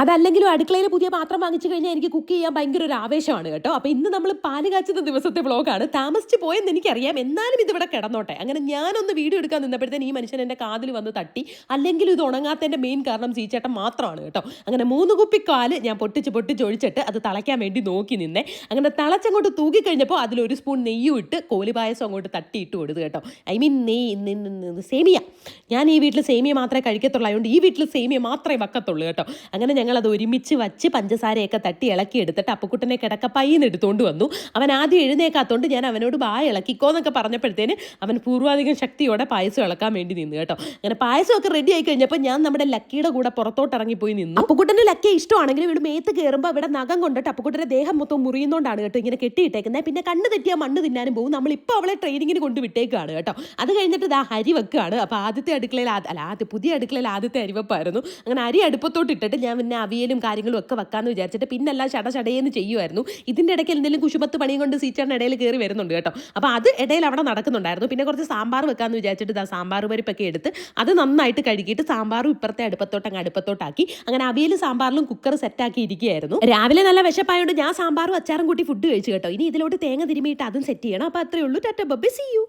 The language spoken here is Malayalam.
അതല്ലെങ്കിലും അടുക്കളയിൽ പുതിയ പാത്രം വാങ്ങിച്ചു കഴിഞ്ഞാൽ എനിക്ക് കുക്ക് ചെയ്യാൻ ഭയങ്കര ഒരു ആവേശമാണ് കേട്ടോ. അപ്പോൾ ഇന്ന് നമ്മൾ പാൽ കാച്ചുന്ന ദിവസത്തെ വ്ളോഗാണ്. താമസിച്ച് പോയെന്ന് എനിക്കറിയാം. എന്നാലും ഇതിവിടെ കിടന്നോട്ടെ. അങ്ങനെ ഞാനൊന്ന് വീഡിയോ എടുക്കാൻ നിന്നപ്പോഴത്തേന് ഈ മനുഷ്യൻ എന്റെ കാതിൽ വന്ന് തട്ടി. അല്ലെങ്കിൽ ഇത് ഉണങ്ങാത്തതിന്റെ മെയിൻ കാരണം ചീച്ചേട്ടൻ മാത്രമാണ് കേട്ടോ. അങ്ങനെ മൂന്ന് കുപ്പി കാൽ ഞാൻ പൊട്ടിച്ച് പൊട്ടിച്ച് ഒഴിച്ചിട്ട് അത് തളയ്ക്കാൻ വേണ്ടി നോക്കി നിന്നെ. അങ്ങനെ തളച്ചങ്ങോട്ട് തൂക്കി കഴിഞ്ഞപ്പോൾ അതിലൊരു സ്പൂൺ നെയ്യും ഇട്ട് കോലി പായസം അങ്ങോട്ട് തട്ടിയിട്ട് കൊടുത്തു കേട്ടോ. ഐ മീൻ നെയ്യ് സേമിയ. ഞാൻ ഈ വീട്ടിൽ സേമിയ മാത്രമേ കഴിക്കത്തുള്ളൂ. അതുകൊണ്ട് ഈ വീട്ടിൽ സേമിയ മാത്രമേ വക്കത്തുള്ളൂ കേട്ടോ. അങ്ങനെ ഞങ്ങൾ അത് ഒരുമിച്ച് വച്ച് പഞ്ചസാരയൊക്കെ തട്ടി ഇളക്കി എടുത്തിട്ട് അപ്പുക്കുട്ടനെ കിടക്കപ്പയ്യെന്ന് എടുത്തുകൊണ്ട് വന്നു. അവൻ ആദ്യം എഴുന്നേക്കാത്തോണ്ട് ഞാൻ അവനോട് ബാ ഇളക്കിക്കോ എന്നൊക്കെ പറഞ്ഞപ്പോഴത്തേന് അവൻ പൂർവാധികം ശക്തിയോടെ പായസം ഇളക്കാൻ വേണ്ടി നിന്നു കേട്ടോ. അങ്ങനെ പായസമൊക്കെ റെഡി ആയി കഴിഞ്ഞപ്പോൾ ഞാൻ നമ്മുടെ ലക്കിയുടെ കൂടെ പുറത്തോട്ട് ഇറങ്ങിപ്പോയി നിന്നു. അപ്പക്കുട്ടന് ലക്കി ഇഷ്ടമാണെങ്കിലും ഇവിടെ മേത്ത് കയറുമ്പോൾ ഇവിടെ നഖം കൊണ്ടിട്ട് അപ്പുക്കുട്ടന്റെ ദേഹം മൊത്തം മുറിയുന്നോണ്ടാണ് കേട്ടോ ഇങ്ങനെ കെട്ടിയിട്ടേക്കുന്നത് പിന്നെ കണ്ണ് തെറ്റിയാൽ മണ്ണ് തിന്നാനും പോകും. നമ്മളിപ്പോൾ അവളെ ട്രെയിനിങ്ങിന് കൊണ്ട് വിട്ടേക്കാണ് കേട്ടോ. അത് കഴിഞ്ഞിട്ട് ഇതാ അരി വെക്കുകയാണ് അപ്പോൾ ആദ്യത്തെ അടുക്കളയിൽ അല്ല ആദ്യ പുതിയ അടുക്കളയിൽ ആദ്യത്തെ അരിവപ്പായിരുന്നു. അങ്ങനെ അരി അടുപ്പത്തോട്ട് ഇട്ടിട്ട് ഞാൻ പിന്നെ അവിയലും കാര്യങ്ങളും ഒക്കെ വെക്കാമെന്ന് വിചാരിച്ചിട്ട് പിന്നെ എല്ലാം ചട ചടയെന്ന് ചെയ്യുമായിരുന്നു ഇതിന്റെ ഇടയ്ക്ക് എന്തെങ്കിലും കുശുമത്ത് പണിയും കൊണ്ട് സീച്ചറിന്റെ ഇടയിൽ കയറി വരുന്നുണ്ട് കേട്ടോ. അപ്പോൾ അത് ഇടയിൽ അവിടെ നടക്കുന്നുണ്ടായിരുന്നു. പിന്നെ കുറച്ച് സാമ്പാർ വെക്കാമെന്ന് വിചാരിച്ചിട്ട് ഇതാ സാമ്പാർ പരിപ്പൊക്കെ എടുത്ത് അത് നന്നായിട്ട് കഴുകിയിട്ട് സാമ്പാറും ഇപ്പുറത്തെ അടുപ്പത്തോട്ട് അങ്ങ് അടുപ്പത്തോട്ടാക്കി. അങ്ങനെ അവിയലും സാമ്പാറിലും കുക്കർ സെറ്റാക്കി ഇരിക്കുകയായിരുന്നു. രാവിലെ നല്ല വിശപ്പായതുകൊണ്ട് ഞാൻ സാമ്പാറും അച്ചാറും കൂട്ടി ഫുഡ് കഴിച്ചു കേട്ടോ. ഇനി ഇതിലോട്ട് തേങ്ങ തിരുമിയിട്ട് അതും സെറ്റ് ചെയ്യണം. അപ്പോൾ അത്രയേ ഉള്ളൂ. ടാറ്റ ബബ്ബി. C U